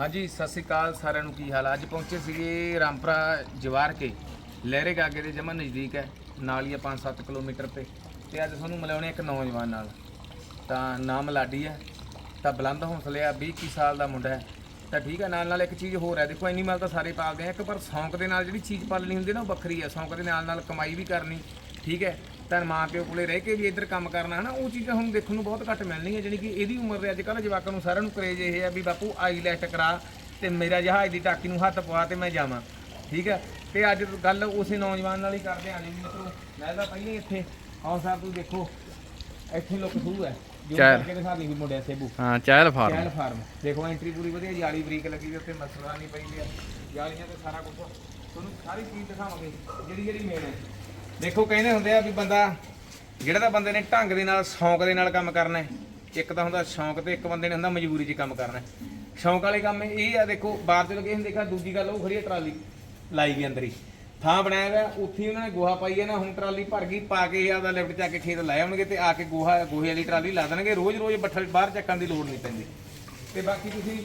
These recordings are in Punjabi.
ਹਾਂਜੀ, ਸਤਿ ਸ੍ਰੀ ਅਕਾਲ ਸਾਰਿਆਂ ਨੂੰ, ਕੀ ਹਾਲ ਆ? ਅੱਜ ਪਹੁੰਚੇ ਸੀਗੇ ਰਾਮਪੁਰਾ ਜਵਾਰ ਕੇ, ਲਹਿਰੇ ਗਾਗੇ ਦੇ ਜਮਾ ਨਜ਼ਦੀਕ ਹੈ, ਨਾਲ ਹੀ 5-7 ਕਿਲੋਮੀਟਰ ਤੇ। ਤੇ ਅੱਜ ਤੁਹਾਨੂੰ ਮਿਲਾਉਣੇ ਇੱਕ ਨੌਜਵਾਨ ਨਾਲ। ਤਾਂ ਨਾਮ ਲਾਡੀ ਹੈ, ਤਾਂ ਬੁਲੰਦ ਹੌਸਲੇ ਆ 20 ਸਾਲ ਦਾ ਮੁੰਡਾ ਹੈ। ਤਾਂ ਠੀਕ ਹੈ ਨਾਲ ਨਾਲ ਇੱਕ ਚੀਜ਼ ਹੋਰ ਹੈ, ਦੇਖੋ ਐਨੀਮਲ ਤਾਂ ਸਾਰੇ ਪਾਲਦੇ ਆ, ਇੱਕ ਪਰ ਸ਼ੌਂਕ ਦੇ ਨਾਲ ਜਿਹੜੀ ਚੀਜ਼ ਪਾਲਣੀ ਹੁੰਦੀ ਨਾ, ਉਹ ਵੱਖਰੀ ਹੈ ਸ਼ੌਂਕ ਦੇ ਨਾਲ ਨਾਲ ਕਮਾਈ ਵੀ ਕਰਨੀ, ਠੀਕ ਹੈ। ਤਾਂ ਮਾਂ ਪਿਓ ਕੋਲੇ ਰਹਿ ਕੇ ਵੀ ਇੱਧਰ ਕੰਮ ਕਰਨਾ ਹਨਾ ਉਹ ਚੀਜ਼ਾਂ ਹੁਣ ਦੇਖਣ ਨੂੰ ਬਹੁਤ ਘੱਟ ਮਿਲਣਗੀਆਂ ਜਿਹੜੀ ਕਿ ਇਹਦੀ ਉਮਰ ਦੇ ਅੱਜ ਕੱਲ੍ਹ ਜਵਾਕਾਂ ਨੂੰ ਸਾਰਿਆਂ ਨੂੰ ਕਰੇਜ ਇਹ ਹੈ ਵੀ ਬਾਪੂ ਆਈਲੈਟ ਕਰਾ ਤੇ ਮੇਰਾ ਜਹਾਜ਼ ਦੀ ਟਾਕੀ ਨੂੰ ਹੱਥ ਪਵਾ ਤੇ ਮੈਂ ਜਾਵਾਂ ਠੀਕ ਹੈ ਤੇ ਅੱਜ ਗੱਲ ਉਸੇ ਨੌਜਵਾਨ ਨਾਲ ਹੀ ਕਰਦੇ ਆਂ ਜੀ ਮਿੱਤਰੋ ਮੈਂ ਤਾਂ ਪਹਿਲਾਂ ਹੀ ਇੱਥੇ ਆਓ ਸਾਹਿਬ ਤੁਸੀਂ ਦੇਖੋ ਇੱਥੇ ਲੁੱਕ ਸ਼ੁਰੂ ਹੈ ਜੋ ਚੱਲ। ਕਰਕੇ ਦਿਖਾ ਲਈ ਵੀ ਮੁੰਡਿਆ ਸੇਬੂ। ਹਾਂ ਚਾਹਲ ਫਾਰਮ। ਫਾਰਮ। ਦੇਖੋ ਐਂਟਰੀ ਪੂਰੀ ਵਧੀਆ ਜਾਲੀ ਬਰੀਕ ਲੱਗੀ ਵੀ ਉੱਤੇ ਮਸਲਾ ਨਹੀਂ ਪਈ ਆ ਜਾਲੀਆਂ ਤੇ ਸਾਰਾ ਕੁਝ ਤੁਹਾਨੂੰ ਸਾਰੀ ਚੀਜ਼ ਦਿਖਾਵਾਂਗੇ ਜਿਹੜੀ ਜਿਹੜੀ ਮੇਨ ਹੈ ਦੇਖੋ, ਕਹਿੰਦੇ ਹੁੰਦੇ ਆ ਵੀ ਬੰਦਾ, ਜਿਹੜਾ ਤਾਂ ਬੰਦੇ ਨੇ ਢੰਗ ਦੇ ਨਾਲ, ਸ਼ੌਂਕ ਦੇ ਨਾਲ ਕੰਮ ਕਰਨਾ ਇੱਕ ਤਾਂ ਹੁੰਦਾ ਸ਼ੌਂਕ ਤੇ ਇੱਕ ਬੰਦੇ ਨੇ ਹੁੰਦਾ ਮਜਬੂਰੀ 'ਚ ਕੰਮ ਕਰਨਾ ਸ਼ੌਂਕ ਵਾਲੇ ਕੰਮ ਇਹ ਆ, ਦੇਖੋ, ਬਾਹਰ ਤੇ ਲੋਕੇ ਦੇਖਾ ਦੂਜੀ ਗੱਲ, ਉਹ ਖੜੀ ਹੈ ਟਰਾਲੀ ਲਾਈ ਗਈ ਅੰਦਰ ਹੀ। ਥਾਂ ਬਣਾਇਆ ਹੋਇਆ, ਉੱਥੇ ਹੀ ਉਹਨਾਂ ਨੇ ਗੋਹਾ ਪਾਈ ਹੈ ਨਾ, ਹੁਣ ਟਰਾਲੀ ਭਰ ਗਈ, ਪਾ ਕੇ ਆਪਦਾ ਲਿਫਟ ਚੱਕ ਕੇ ਖੇਤ ਲੈ ਆਉਣਗੇ ਤੇ ਆ ਕੇ ਗੋਹਾ, ਗੋਹੇ ਵਾਲੀ ਟਰਾਲੀ ਲਾ ਦੇਣਗੇ। ਰੋਜ਼ ਰੋਜ਼ ਬੱਠਲ ਬਾਹਰ ਚੱਕਣ ਦੀ ਲੋੜ ਨਹੀਂ ਪੈਂਦੀ। ਤੇ ਬਾਕੀ ਤੁਸੀਂ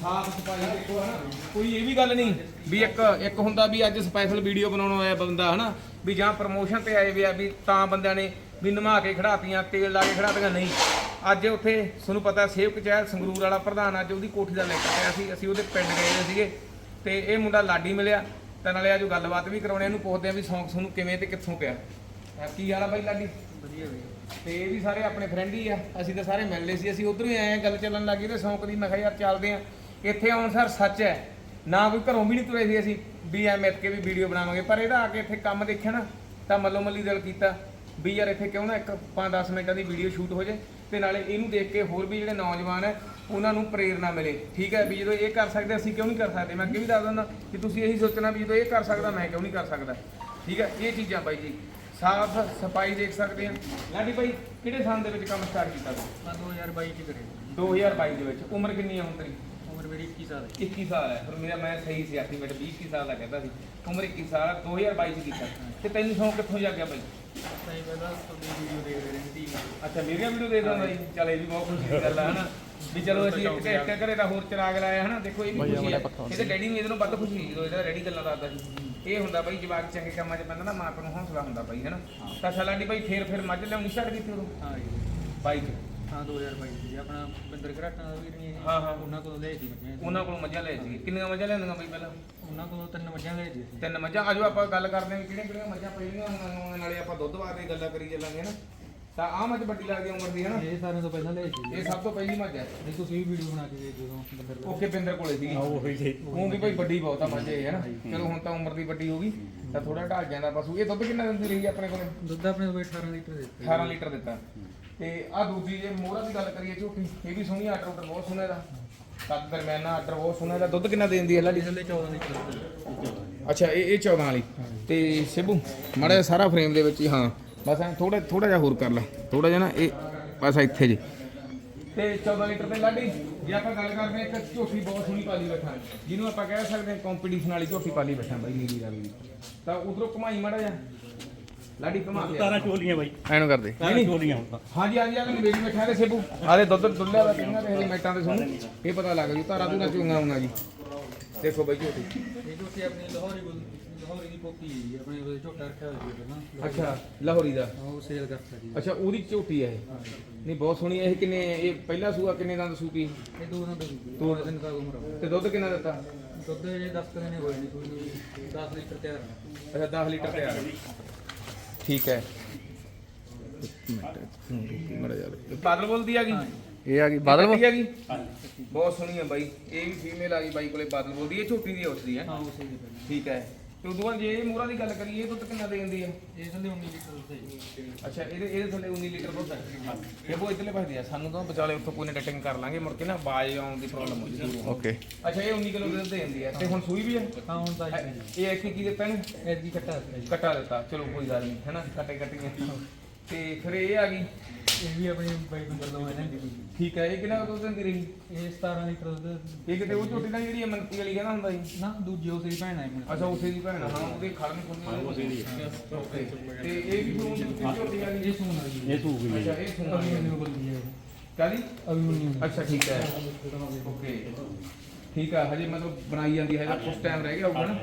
ਸਾਫ਼ ਸਫ਼ਾਈ ਦੇਖੋ, ਹਨਾ। ਕੋਈ ਇਹ ਵੀ ਗੱਲ ਨਹੀਂ ਵੀ ਇੱਕ ਇੱਕ ਹੁੰਦਾ ਵੀ ਅੱਜ ਸਪੈਸ਼ਲ ਵੀਡੀਓ ਬਣਾਉਣ ਆਇਆ ਬੰਦਾ, ਹਨਾ। ਵੀ ਜਾਂ ਪ੍ਰਮੋਸ਼ਨ ਤੇ ਆਏ ਵੀ ਆ ਵੀ ਤਾਂ ਬੰਦਿਆਂ ਨੇ ਵੀ ਨਮਾ ਕੇ ਖੜਾਤੀਆਂ ਤੇਲ ਲਾ ਕੇ ਖੜਾਤੀਆਂ ਨਹੀਂ। ਅੱਜ ਉੱਥੇ ਤੁਹਾਨੂੰ ਪਤਾ ਸੇਵਕ ਚਹਿਲ ਸੰਗਰੂਰ ਵਾਲਾ ਪ੍ਰਧਾਨ ਅੱਜ ਉਹਦੀ ਕੋਠੀ ਦਾ ਲੈਕਚਰ ਪਿਆ ਸੀ ਅਸੀਂ ਉਹਦੇ ਪਿੰਡ ਗਏ ਹੋਏ ਸੀਗੇ ਤੇ ਇਹ ਮੁੰਡਾ ਲਾਡੀ ਮਿਲਿਆ। ਤੇ ਨਾਲੇ ਅੱਜ ਗੱਲਬਾਤ ਵੀ ਕਰਾਉਣੇ ਇਹਨੂੰ ਪੁੱਛਦੇ ਆ ਵੀ ਸੌਂਗ ਤੁਹਾਨੂੰ ਕਿਵੇਂ ਤੇ ਕਿੱਥੋਂ ਪਿਆ। ਕੀ ਹਾਲ ਆ ਬਾਈ ਲਾਡੀ? ਵਧੀਆ ਵੀ ਤੇ ਇਹ ਵੀ ਸਾਰੇ ਆਪਣੇ ਫਰੈਂਡ ਹੀ ਆ ਅਸੀਂ ਤਾਂ ਸਾਰੇ ਮਿਲ ਲਏ ਸੀ ਅਸੀਂ ਉਧਰੋਂ ਹੀ ਆਏ ਆ ਗੱਲ ਚੱਲਣ ਲੱਗੀ ਤੇ ਸ਼ੌਂਕ ਦੀ ਮੈਂ ਕਿਹਾ ਯਾਰ ਚੱਲਦੇ ਆ। ਇੱਥੇ ਆਉਣ ਸਰ ਸੱਚ ਹੈ ਨਾ ਕੋਈ ਘਰੋਂ ਵੀ ਨਹੀਂ ਤੁਰੇ ਸੀ ਅਸੀਂ। ਵੀ ਐ ਮਿੱਥ ਕੇ ਵੀ ਵੀਡੀਓ ਬਣਾਵਾਂਗੇ ਪਰ ਇਹਦਾ ਆ ਕੇ ਇੱਥੇ ਕੰਮ ਦੇਖਿਆ ਨਾ ਤਾਂ ਮੱਲੋ ਮੱਲੀ ਦਿਲ ਕੀਤਾ ਵੀ ਯਾਰ ਇੱਥੇ ਕਿਉਂ ਨਾ ਇੱਕ 5-10 ਮਿੰਟਾਂ ਦੀ ਵੀਡੀਓ ਸ਼ੂਟ ਹੋ ਜੇ ਤੇ ਨਾਲੇ ਇਹਨੂੰ ਦੇਖ ਕੇ ਹੋਰ ਵੀ ਜਿਹੜੇ ਨੌਜਵਾਨ ਹੈ ਉਹਨਾਂ ਨੂੰ ਪ੍ਰੇਰਣਾ ਮਿਲੇ। ਠੀਕ ਹੈ ਵੀ ਜਦੋਂ ਇਹ ਕਰ ਸਕਦੇ ਅਸੀਂ ਕਿਉਂ ਨਹੀਂ ਕਰ ਸਕਦੇ? ਮੈਂ ਅੱਗੇ ਵੀ ਦੱਸ ਦਿੰਦਾ ਕਿ ਤੁਸੀਂ ਇਹੀ ਸੋਚਣਾ ਵੀ ਜਦੋਂ ਇਹ ਕਰ ਸਕਦਾ ਮੈਂ ਕਿਉਂ ਨਹੀਂ ਕਰ ਸਕਦਾ? ਠੀਕ ਹੈ ਇਹ ਚੀਜ਼ਾਂ ਬਾਈ ਜੀ। ਸਾਫ਼ ਸਫ਼ਾਈ ਦੇਖ ਸਕਦੇ ਆ ਲਾਡੀ ਭਾਈ ਕਿਹੜੇ ਸਾਲ ਦੇ ਵਿੱਚ ਕੰਮ ਸਟਾਰਟ ਕੀਤਾ ਸੀ ਮੈਂ 2022 ਚ ਕਰੇ 2022 ਦੇ ਵਿੱਚ। ਉਮਰ ਕਿੰਨੀ ਆ ਹੁਣ ਤੇਰੀ? ਉਮਰ ਮੇਰੀ 21 ਸਾਲ ਹੈ 21 ਸਾਲ ਹੈ। ਫਿਰ ਮੇਰਾ ਮੈਂ ਸਹੀ ਸੀ ਐਸਟੀਮੇਟ 20 21 ਸਾਲ ਦਾ ਕਹਿੰਦਾ ਸੀ। ਉਮਰ 21 ਸਾਲ ਆ, 2022 ਚ ਕੀਤਾ। ਤੇ ਤੈਨੂੰ ਸ਼ੌਂਕ ਕਿੱਥੋਂ ਜਾਗਿਆ ਬਾਈ ਸਹੀ ਪਹਿਲਾਂ ਤੁਹਾਡੀ ਵੀਡੀਓ ਦੇਖਦੇ ਰਹੇ ਸੀ ਅੱਛਾ ਮੇਰੀਆਂ ਵੀਡੀਓ ਦੇਖਦਾ ਹੁੰਦਾ ਜੀ ਚੱਲ ਇਹ ਵੀ ਬਹੁਤ ਖੁਸ਼ੀ ਦੀ ਗੱਲ ਆ ਹਨਾ? ਵੀ ਚਲੋ ਅਸੀਂ ਇੱਕ ਇੱਕ ਘਰੇ ਦਾ ਹੋਰ ਚਿਰਾਗ ਲਾਇਆ ਹਨਾ? ਦੇਖੋ ਇਹ ਵੀ ਖੁਸ਼ੀ ਹੈ। ਇਹਦੇ ਡੈਡੀ ਨੂੰ ਇਹਦੇ ਨੂੰ ਵੱਧ ਖੁਸ਼ੀ ਜਦੋਂ ਇਹਦਾ ਡੈਡੀ ਗੱਲਾਂ ਦੱਸਦਾ ਸੀ। ਇਹ ਹੁੰਦਾ ਬਾਈ ਜਵਾਕ ਚੰਗੇ ਕੰਮਾਂ 'ਚ ਪੈਂਦਾ ਨਾ ਮਾਂ ਪਿਓ ਨੂੰ ਹੌਸਲਾ ਹੁੰਦਾ ਬਾਈ ਹਨਾ? ਤਾਂ ਛਲਾਡੀ ਬਾਈ ਫੇਰ ਫੇਰ ਮੱਝ ਲਿਆਉਣੀ ਛੱਡ ਦਿੱਤੀ ਉਦੋਂ। ਹਾਂ ਜੀ। ਬਾਈ ਚ। ਹਾਂ 2022 ਚ ਜੀ ਆਪਣਾ ਬਿੰਦਰ ਘਰਾਟਾਂ ਦਾ ਵੀਰ ਨਹੀਂ ਹੈ ਹਾਂ, ਹਾਂ। ਉਹਨਾਂ ਕੋਲੋਂ ਲਏ ਸੀ ਮੱਝਾਂ ਅਸੀਂ। ਉਹਨਾਂ ਕੋਲੋਂ ਮੱਝਾਂ ਲੈ ਸੀ ਕਿੰਨੀਆਂ ਮੱਝਾਂ ਲੈਂਦੀਆਂ ਬਾਈ ਪਹਿਲਾਂ? ਉਹਨਾਂ ਕੋਲੋਂ ਤਿੰਨ ਮੱਝਾਂ ਲਏ ਸੀ ਅਸੀਂ। ਤਿੰਨ ਮੱਝਾਂ। ਆਜੋ ਆਪਾਂ ਗੱਲ ਕਰਦੇ ਹਾਂ ਕਿਹੜੀਆਂ ਕਿਹੜੀਆਂ ਮੱਝਾਂ ਪਈਆਂ ਹੁਣ ਨਾਲੇ ਆਪਾਂ ਦੁੱਧ ਬਾਰੇ ਗੱਲਾਂ ਕਰੀ ਚੱਲਾਂਗੇ ਨਾ। ਤਾਂ ਆਹ ਮੱਝ ਵੱਡੀ ਲੱਗਦੀ ਉਮਰ ਦੀ ਹੈ ਨਾ? ਇਹ ਸਾਰਿਆਂ ਤੋਂ ਪਹਿਲਾਂ ਲਏ ਸੀ। ਇਹ ਸਭ ਤੋਂ ਪਹਿਲੀ ਮੱਝ ਹੈ। ਨਹੀਂ ਤੁਸੀਂ ਵੀ ਵੀਡੀਓ ਬਣਾ ਕੇ ਦੇ ਜਦੋਂ ਬਿੰਦਰ ਕੋਲ। ਓਕੇ ਪਿੰਦਰ ਕੋਲੇ ਸੀਗੀ। ਉਹ ਵੀ ਭਾਈ ਵੱਡੀ ਬਹੁਤ ਆ ਮੱਝ ਇਹ ਹੈ ਨਾ? ਚਲੋ ਹੁਣ ਤਾਂ ਉਮਰ ਦੀ ਵੱਡੀ ਹੋ ਗਈ। ਤਾਂ ਥੋੜਾ ਢਲ ਜਾਂਦਾ ਪਸ਼ੂ। ਇਹ ਦੁੱਧ ਕਿੰਨਾ ਦਿੰਦੀ ਰਹੀ ਆਪਣੇ ਕੋਲੇ? ਦੁੱਧ ਆਪਣੇ ਕੋਲ 18 ਲੀਟਰ ਦਿੱਤੇ। 18 ਲੀਟਰ ਦਿੱਤਾ। ਤੇ ਆ ਦੂਜੀ ਜੇ ਮੋਹਰਾ ਦੀ ਗੱਲ ਕਰੀਏ ਝੋਟੀ ਇਹ ਵੀ ਸੋਹਣੀ ਆਰਡਰ ਆਰਡਰ ਬਹੁਤ ਸੋਹਣਾ ਦਾ ਕੱਦ ਦਰਮਿਆਨਾ ਆਰਡਰ ਬਹੁਤ ਸੋਹਣਾ ਦਾ ਦੁੱਧ ਕਿੰਨਾ ਦਿੰਦੀ ਹੈ ਲਾਡੀ? ਲਈ 14 ਲੀਟਰ ਦੁੱਧ ਅੱਛਾ ਇਹ ਇਹ 14 ਵਾਲੀ। ਤੇ ਸਿਬੂ ਮਾੜਾ ਸਾਰਾ ਫਰੇਮ ਦੇ ਵਿੱਚ ਹੀ ਹਾਂ। ਬਸ ਐ ਥੋੜਾ ਥੋੜਾ ਜਿਹਾ ਹੋਰ ਕਰ ਲੈ। ਥੋੜਾ ਜਿਹਾ ਨਾ ਇਹ ਬਸ ਇੱਥੇ ਜੀ। ਤੇ 14 ਲੀਟਰ ਤੇ ਲਾਡੀ ਜੇ ਆਪਾਂ ਗੱਲ ਕਰਦੇ ਹਾਂ ਇੱਕ ਝੋਟੀ ਬਹੁਤ ਸੋਹਣੀ ਪਾਲੀ ਬੈਠਾ ਜਿਹਨੂੰ ਆਪਾਂ ਕਹਿ ਸਕਦੇ ਹਾਂ ਕੰਪੀਟੀਸ਼ਨ ਵਾਲੀ ਝੋਟੀ ਪਾਲੀ ਬੈਠਾ ਬਾਈ ਨੀਲੀ ਦਾ। ਵੀ ਤਾਂ ਉਧਰੋਂ ਘੁਮਾਈ ਮਾੜਾ ਜਿਹਾ। ਲਾਡੀ ਘੁਮਾ ਕੇ ਤਾਰਾਂ ਚੋਲੀਆਂ ਬਾਈ। ਐਨੂੰ ਕਰਦੇ। ਤਾਰਾਂ ਚੋਲੀਆਂ ਹੁਣ ਤਾਂ। ਹਾਂਜੀ ਹਾਂਜੀ ਆ ਮੇਰੀ ਬੈਠਾ ਤੇ ਸੇਬੂ। ਆਲੇ ਦੁੱਧ ਦੁੱਲਿਆ ਦਾ ਕਿੰਨਾ ਤੇ ਹੈਲਮਟਾਂ ਤੇ ਤੁਹਾਨੂੰ ਇਹ ਪਤਾ ਲੱਗ ਜੂ ਤਾਰਾ ਤੂੰ ਚੁੰਗਾ ਆਉਣਾ ਜੀ। ਦੇਖੋ ਬਾਈ ਝੋਟੀ ਇਹ ਝੋਟੀ ਆਪਣੀ ਲਾਹੌਰੀ ਲਾਹੌਰੀ ਦੀ ਪੋਤੀ ਹੈ ਜੀ ਆਪਣੇ ਕੋਲ ਝੋਟਾ ਰੱਖਿਆ ਹੋਇਆ ਸੀ ਪਹਿਲਾਂ ਅੱਛਾ ਲਾਹੌਰੀ ਦਾ? ਉਹ ਸੇਲ ਕਰਤਾ ਜੀ। ਅੱਛਾ ਉਹਦੀ ਝੋਟੀ ਹੈ ਇਹ? ਨਹੀਂ ਬਹੁਤ ਸੋਹਣੀ ਹੈ। ਇਹ ਕਿੰਨੇ ਇਹ ਪਹਿਲਾ ਸੂਆ ਕਿੰਨੇ ਦੰਦ ਸੂਪੀ ਇਹ ਦੋ ਦਿਨ ਦਾ ਦੋ ਦਿਨ ਦਾ ਉਮਰ। ਤੇ ਦੁੱਧ ਕਿੰਨਾ ਦਿੱਤਾ? ਦੁੱਧ ਜੇ 10 ਕੁ ਦਿਨ ਹੋਏ ਨਹੀਂ ਕੋਈ 10 ਲੀਟਰ ਤਿਆਰ ਅੱਛਾ 10 ਲੀਟਰ ਤਿਆਰ ਹੈ ਠੀਕ ਹੈ। ਬਾਦਲ ਬੋਲਦੀ ਆ ਗਈ? ਇਹ ਆ ਗਈ। ਬਾਦਲ ਆ ਗਈ? ਬਹੁਤ ਸੋਹਣੀ ਹੈ ਬਾਈ। ਇਹ ਵੀ ਫੀਮੇਲ ਆ ਗਈ ਬਾਈ ਕੋਲੇ ਬਾਦਲ ਬੋਲਦੀ ਇਹ ਝੋਟੀ ਦੀ ਉੱਠਦੀ ਹੈ ਹਾਂ ਉਸੇ ਦੀ ਪਹਿਲਾਂ ਠੀਕ ਹੈ। ਤੇ ਉਦੋਂ ਬਾਅਦ ਜੇ ਇਹ ਮੋਹਰਾ ਦੀ ਗੱਲ ਕਰੀਏ ਇਹ ਦੁੱਧ ਕਿੰਨਾ ਦੇ ਦਿੰਦੀ ਹੈ ਇਹ ਥੱਲੇ 19 ਲੀਟਰ ਦੁੱਧ ਹੈ ਜੀ। ਅੱਛਾ ਇਹਦੇ ਇਹਦੇ ਥੱਲੇ 19 ਲੀਟਰ ਦੁੱਧ ਹੈ। ਇਹ ਉਹ ਇਤਲੇ ਪਾਸੇ ਆ। ਸਾਨੂੰ ਤਾਂ ਵਿਚਾਲੇ ਉੱਥੋਂ ਕੋਈ ਨਾ ਡਟਿੰਗ ਕਰ ਲਾਂਗੇ ਮੁੜ ਕੇ ਨਾ ਬਾਜ ਆਉਣ ਦੀ ਪ੍ਰੋਬਲਮ ਹੋ ਜੂਗੀ ਓਕੇ ਅੱਛਾ ਇਹ 19 ਕਿਲੋ ਦੁੱਧ ਦੇ ਦਿੰਦੀ ਹੈ। ਤੇ ਹੁਣ ਸੂਈ ਵੀ ਹੈ? ਹਾਂ ਹੁਣ ਤਾਂ ਇਹ ਇੱਕ ਕੀ ਦਿੱਤਾ ਨੇ ਇਹ ਜੀ ਕੱਟਾ ਦਿੱਤਾ ਜੀ। ਕਟਾ ਦਿੱਤਾ। ਚਲੋ ਕੋਈ ਗੱਲ ਨਹੀਂ ਹੈਨਾ ਕਟੇ ਕਟੀਆਂ। ਤੇ ਫਿਰ ਇਹ ਆ ਗਈ। ਇਹ ਵੀ ਆਪਣੀ ਬਾਈ ਬੰਦਰ ਤੋਂ ਇਹਨਾਂ ਦੀ ਠੀਕ ਹੈ ਇਹ ਕਿੰਨਾ ਦੁੱਧ ਦਿੰਦੀ ਰਹੀ? ਇਹ 17 ਲੀਟਰ ਦੁੱਧ ਇਹ ਕਿਤੇ ਉਹ ਝੋਟੀ ਨਾਲ ਜਿਹੜੀ ਮੰਤੀ ਵਾਲੀ ਕਹਿੰਦਾ ਹੁੰਦਾ ਜੀ ਨਾ ਦੂਜੀ ਉਸੇ ਦੀ ਭੈਣ ਹੈ ਆਪਣੇ ਅੱਛਾ ਉਸੇ ਦੀ ਭੈਣ ਆ, ਹਾਂ ਉਹਦੇ ਖੜਨ ਖੁੰਨ ਉਸੇ ਦੀ। ਤੇ ਇਹ ਵੀ ਹੁਣ ਝੋਟੀ ਵਾਲੀ? ਇਹ ਸੂਨ ਆ ਜੀ ਇਹ ਸੂ ਗਈ ਅੱਛਾ ਇਹ ਸੁਣਾ ਹੈ। ਕਾਦੀ ਅਭਿਮਨਿਊ ਅੱਛਾ ਠੀਕ ਹੈ। ਓਕੇ। ਠੀਕ ਆ ਹਜੇ ਮਤਲਬ ਬਣਾਈ ਜਾਂਦੀ ਹੈ ਕੁਝ ਟਾਈਮ ਰਹਿ ਗਿਆ ਹੋਊਗਾ ਨਾ।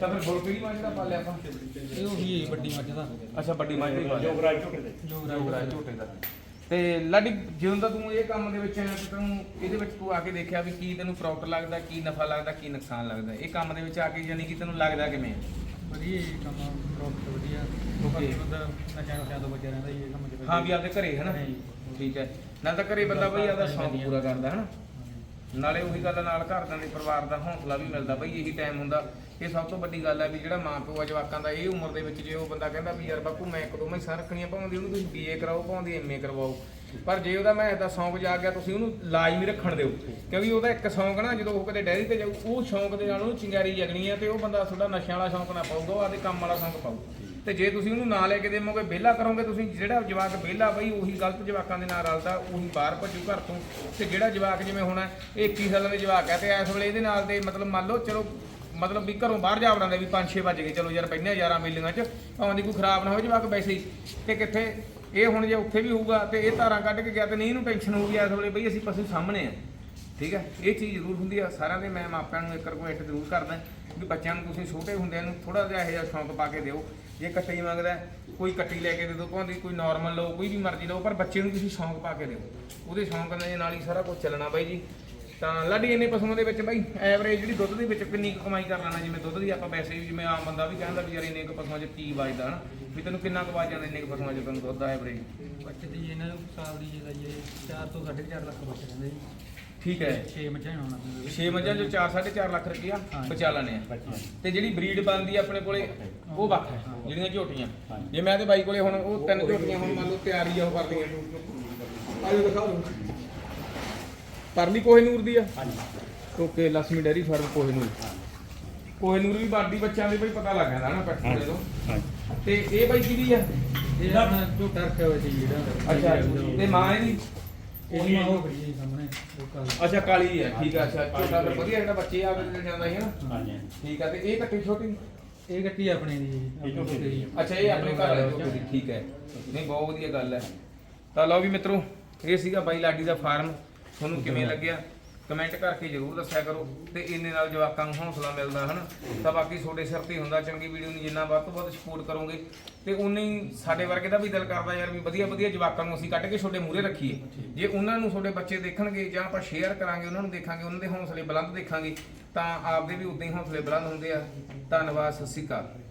ਤਾਂ ਫਿਰ ਗੁੜ ਕਿਹੜੀ ਮੱਝ ਦਾ ਪਾਲਿਆ ਆਪਾਂ? ਇਹ ਉਹੀ ਹੈ ਵੱਡੀ ਮੱਝ ਦਾ ਅੱਛਾ ਵੱਡੀ ਮੱਝ ਦਾ ਜੋਗਰਾਜ ਝੋਟੇ ਦੇ। ਜੋਗਰਾ ਝੋਟੇ ਦਾ। ਤੇ ਲਾਡੀ ਜਦੋਂ ਦਾ ਤੂੰ ਇਹ ਕੰਮ ਦੇ ਵਿੱਚ ਆਇਆ ਤੇ ਤੈਨੂੰ ਇਹਦੇ ਵਿੱਚ ਤੂੰ ਆ ਕੇ ਦੇਖਿਆ ਵੀ ਕੀ ਤੈਨੂੰ ਪ੍ਰੋਫਿਟ ਲੱਗਦਾ ਕੀ ਨਫਾ ਲੱਗਦਾ ਕੀ ਨੁਕਸਾਨ ਲੱਗਦਾ? ਇਹ ਕੰਮ ਦੇ ਵਿੱਚ ਆ ਕੇ ਯਾਨੀ ਕਿ ਤੈਨੂੰ ਲੱਗਦਾ ਕਿਵੇਂ? ਵਧੀਆ ਜੀ ਕੰਮ ਪ੍ਰੋਫਿਟ ਵਧੀਆ. ਬਾਕੀ ਬੰਦਾ ਨਸ਼ਾ ਨੁਸ਼ਾ ਤੋਂ ਬਚਿਆ ਰਹਿੰਦਾ ਜੀ ਇਹ ਕੰਮ ਹਾਂ ਵੀ ਆਪਦੇ ਘਰੇ ਹੈ ਨਾ। ਠੀਕ ਹੈ। ਨਾਲ ਤਾਂ ਘਰੇ ਬੰਦਾ ਬਈ ਆਪਦਾ ਸ਼ੌਂਕ ਪੂਰਾ ਕਰਦਾ ਹੈ ਨਾ ਨਾਲੇ ਉਹੀ ਗੱਲ ਆ, ਨਾਲ ਘਰਦਿਆਂ ਦੇ ਪਰਿਵਾਰ ਦਾ ਹੌਸਲਾ ਵੀ ਮਿਲਦਾ ਬਈ ਇਹੀ ਟਾਈਮ ਹੁੰਦਾ। ਇਹ ਸਭ ਤੋਂ ਵੱਡੀ ਗੱਲ ਹੈ ਵੀ ਜਿਹੜਾ ਮਾਂ ਪਿਓ ਆ ਜਵਾਕਾਂ ਦਾ ਇਹ ਉਮਰ ਦੇ ਵਿੱਚ ਜੇ ਉਹ ਬੰਦਾ ਕਹਿੰਦਾ ਵੀ ਯਾਰ ਬਾਪੂ ਮੈਂ ਇੱਕ ਦੋ ਮਹੀਨੇ ਰੱਖਣੀਆਂ ਪਾਉਂਦੀ ਉਹਨੂੰ ਤੁਸੀਂ ਬੀਏ ਕਰਾਓ ਪਾਉਂਦੀ ਐਮਏ ਕਰਵਾਓ। ਪਰ ਜੇ ਉਹਦਾ ਮੈਂ ਦਾ ਸ਼ੌਂਕ ਜਾ ਗਿਆ ਤੁਸੀਂ ਉਹਨੂੰ ਲਾਜ਼ਮੀ ਰੱਖਣ ਦਿਓ। ਕਿਉਂਕਿ ਉਹਦਾ ਇੱਕ ਸ਼ੌਂਕ ਨਾ ਜਦੋਂ ਉਹ ਕਦੇ ਡੈਰੀ ਤੇ ਜਾਊ ਉਹ ਸ਼ੌਂਕ ਦੇ ਨਾਲ ਉਹਨੂੰ ਚਿੰਗਾਰੀ ਜਗਣੀ ਹੈ ਤੇ ਉਹ ਬੰਦਾ ਤੁਹਾਡਾ ਨਸ਼ਿਆਂ ਵਾਲਾ ਸ਼ੌਂਕ ਨਾ ਪਾਊਗਾ ਉਹ ਆਦੇ ਕੰਮ ਵਾਲਾ ਸ਼ੌਂਕ ਪਾਊਗਾ ਤੇ ਜੇ ਤੁਸੀਂ ਉਹਨੂੰ ਨਾ ਲੈ ਕੇ ਦੇਵੋਗੇ, ਵਿਹਲਾ ਕਰੋਗੇ ਤੁਸੀਂ, ਜਿਹੜਾ ਜਵਾਕ ਵਿਹਲਾ ਬਈ, ਉਹੀ ਗਲਤ ਜਵਾਕਾਂ ਦੇ ਨਾਲ ਰਲਦਾ, ਉਹੀ ਬਾਹਰ ਭੱਜੂ ਘਰ ਤੋਂ। ਤੇ ਜਿਹੜਾ ਜਵਾਕ ਜਿਵੇਂ ਹੁਣ, ਇਹ 21 ਸਾਲਾਂ ਦੇ ਜਵਾਕ ਹੈ ਤੇ ਇਸ ਵੇਲੇ ਇਹਦੇ ਨਾਲ ਦੇ ਮਤਲਬ ਮੰਨ ਲਓ, ਚਲੋ, ਮਤਲਬ ਵੀ ਘਰੋਂ ਬਾਹਰ ਜਾ ਵੜਾਂਦੇ ਵੀ 5-6 ਵੱਜ ਗਏ, ਚਲੋ ਯਾਰ ਬੈਠੇ ਯਾਰਾਂ ਮੇਲੀਆਂ 'ਚ, ਭਾਵੇਂ ਦੀ ਕੋਈ ਖਰਾਬ ਨਾ ਹੋਵੇ ਜਵਾਕ ਵੈਸੇ ਹੀ। ਤੇ ਕਿੱਥੇ, ਇਹ ਹੁਣ ਜੇ ਉੱਥੇ ਵੀ ਹੋਊਗਾ ਤੇ ਇਹ ਧਾਰਾਂ ਕੱਢ ਕੇ ਗਿਆ ਤੇ ਨਹੀਂ ਇਹਨੂੰ ਟੈਨਸ਼ਨ ਹੋਊਗੀ ਇਸ ਵੇਲੇ ਬਈ, ਅਸੀਂ ਪਸ਼ੂ ਸਾਹਮਣੇ ਆ। ਠੀਕ ਹੈ ਇਹ ਚੀਜ਼ ਜ਼ਰੂਰ ਹੁੰਦੀ ਆ, ਸਾਰਿਆਂ ਦੇ ਮੈਂ ਮਾਪਿਆਂ ਨੂੰ ਇੱਕ ਰਿਕੁਐਸਟ ਜ਼ਰੂਰ ਕਰਦਾ ਵੀ ਬੱਚਿਆਂ ਨੂੰ ਤੁਸੀਂ ਛੋਟੇ ਹੁੰਦਿਆਂ ਨੂੰ ਥੋੜਾ ਜਿਹਾ ਇਹੋ ਜਿਹਾ ਸ਼ੌਂਕ ਪਾ ਕੇ ਦਿਓ। ਜੇ ਕੱਟੀ ਮੰਗਦਾ, ਕੋਈ ਕੱਟੀ ਲੈ ਕੇ ਦੇ ਦਿਓ ਭਾਵੇਂ ਕੋਈ ਨਾਰਮਲ ਲਓ, ਕੋਈ ਵੀ ਮਰਜ਼ੀ ਲਓ, ਪਰ ਬੱਚੇ ਨੂੰ ਤੁਸੀਂ ਸ਼ੌਂਕ ਪਾ ਕੇ ਦਿਓ। ਉਹਦੇ ਸ਼ੌਂਕ ਦੇ ਨਾਲ ਹੀ ਸਾਰਾ ਕੁਝ ਚੱਲਣਾ ਬਾਈ ਜੀ। ਤਾਂ ਲਾਡੀ, ਇੰਨੇ ਪਸ਼ੂਆਂ ਦੇ ਵਿੱਚ ਬਾਈ ਐਵਰੇਜ ਜਿਹੜੀ ਦੁੱਧ ਦੇ ਵਿੱਚ ਕਿੰਨੀ ਕੁ ਕਮਾਈ ਕਰ ਲੈਣਾ, ਜਿਵੇਂ ਦੁੱਧ ਦੀ ਆਪਾਂ ਵੈਸੇ ਵੀ, ਜਿਵੇਂ ਆਮ ਬੰਦਾ ਵੀ ਕਹਿੰਦਾ ਵੀ ਯਾਰ ਇੰਨੇ ਕੁ ਪਸ਼ੂਆਂ 'ਚ ਕੀ ਵੱਜਦਾ, ਹਨਾ? ਵੀ ਤੈਨੂੰ ਕਿੰਨਾ ਕੁ ਵੱਜ ਜਾਂਦਾ ਇੰਨੇ ਕੁ ਪਸ਼ੂਆਂ 'ਚ ਤੈਨੂੰ ਦੁੱਧ ਦਾ ਐਵਰੇਜ ਬੱਚੇ ਇਹਨਾਂ ਨੂੰ ਸਾਲ ਦੀ ਜਿਹਦਾ ਜੀ 4 ਤੋਂ 4.5 ਲੱਖ ਬਚ ਜਾਂਦਾ ਜੀ। ਠੀਕ ਹੈ। 6 ਮੱਝਾਂ ਹੋਣਾ ਆਪਣੇ 6 ਮੱਝਾਂ ਚੋਂ 4 4.5 ਲੱਖ ਰੁਪਇਆ। ਬਚਾ ਲੈਣੇ ਆ। ਤੇ ਜਿਹੜੀ ਬਰੀਡ ਬਣਦੀ ਆਪਣੇ ਕੋਲੇ ਉਹ ਵੱਖ ਹੈ ਜਿਹੜੀਆਂ ਝੋਟੀਆਂ। ਜੇ ਮੈਂ ਤੇ ਬਾਈ ਕੋਲੇ ਹੁਣ ਉਹ ਤਿੰਨ ਝੋਟੀਆਂ ਹੁਣ ਮੰਨ ਲਓ ਤਿਆਰੀ ਆ ਉਹ ਕਰ ਲਈਆਂ। ਆਜੋ ਦਿਖਾ ਦਿਓ ਪਰਲੀ ਕੋਹੇ ਨੂਰ ਦੀ ਆ। ਹਾਂਜੀ। Okay Lakshmi dairy farm Kohinoor. Kohinoor ਵੀ ਬਾਡੀ ਬੱਚਿਆਂ ਦੇ ਬਈ ਪਤਾ ਲੱਗ ਜਾਂਦਾ ਨਾ ਪੈਟਰੋਲੇ ਤੋਂ। ਹਾਂਜੀ। ਤੇ ਇਹ ਬਾਈ ਕਿਹਦੀ ਆ? ਇਹ ਆਪਣਾ ਝੋਟਾ ਰੱਖਿਆ ਹੋਇਆ ਸੀ ਜਿਹੜਾ। ਅੱਛਾ ਤੇ ਮਾਂ ਇਹਦੀ? ਇਹ ਮਾਂ ਹੋ। ਖੜੀ ਹੈ ਜੀ ਸਾਹਮਣੇ ਉਹ ਕਾਲ। ਅੱਛਾ ਕਾਲੀ ਹੈ ਠੀਕ ਆ ਅੱਛਾ ਝੋਟਾ ਫਿਰ ਵਧੀਆ ਜਿਹੜਾ ਬੱਚੇ ਆ ਕੇ ਜਾਂਦਾ ਸੀ ਨਾ। ਹਾਂਜੀ ਠੀਕ ਆ ਤੇ ਇਹ ਕੱਟੀ ਛੋਟੀ? ਇਹ ਗੱਟੀ ਆਪਣੇ ਦੀ ਜੀ। ਅੱਛਾ ਇਹ ਆਪਣੇ ਘਰ ਵਾਲੇ ਦੀ ਠੀਕ ਹੈ। ਨਹੀਂ ਬਹੁਤ ਵਧੀਆ ਗੱਲ ਹੈ। ਤਾਂ ਲਓ ਵੀ ਮਿੱਤਰੋ ਇਹ ਸੀਗਾ ਬਾਈ ਲਾਡੀ ਦਾ ਫਾਰਮ। ਤੁਹਾਨੂੰ ਕਿਵੇਂ ਲੱਗਿਆ? ਕਮੈਂਟ ਕਰਕੇ ਜਰੂਰ ਦੱਸਿਆ ਕਰੋ ਤੇ ਇੰਨੇ ਨਾਲ ਜਵਾਕਾਂ ਨੂੰ ਹੌਸਲਾ ਮਿਲਦਾ, ਹਨ? ਤਾਂ ਬਾਕੀ ਤੁਹਾਡੇ ਸਿਰ ਤੇ ਹੁੰਦਾ, ਚੰਗੀ ਵੀਡੀਓ ਨੂੰ ਜਿੰਨਾ ਵੱਧ ਤੋਂ ਵੱਧ ਸਪੋਰਟ ਕਰੋਗੇ ਤੇ ਉਨੇ ਹੀ ਸਾਡੇ ਵਰਗੇ ਦਾ ਵੀ ਦਿਲ ਕਰਦਾ ਯਾਰ ਵੀ ਵਧੀਆ ਵਧੀਆ ਜਵਾਕਾਂ ਨੂੰ ਅਸੀਂ ਕੱਢ ਕੇ ਤੁਹਾਡੇ ਮੂਹਰੇ ਰੱਖੀਏ। ਜੇ ਉਹਨਾਂ ਨੂੰ ਤੁਹਾਡੇ ਬੱਚੇ ਦੇਖਣਗੇ ਜਾਂ ਆਪਾਂ ਸ਼ੇਅਰ ਕਰਾਂਗੇ, ਉਹਨਾਂ ਨੂੰ ਦੇਖਾਂਗੇ, ਉਹਨਾਂ ਦੇ ਹੌਸਲੇ ਬੁਲੰਦ ਦੇਖਾਂਗੇ, ਤਾਂ ਆਪਦੇ ਵੀ ਉਦਾਂ ਹੀ ਹੌਸਲੇ ਬੁਲੰਦ ਹੁੰਦੇ ਆ। ਧੰਨਵਾਦ, ਸਤਿ ਸ਼੍ਰੀ ਅਕਾਲ।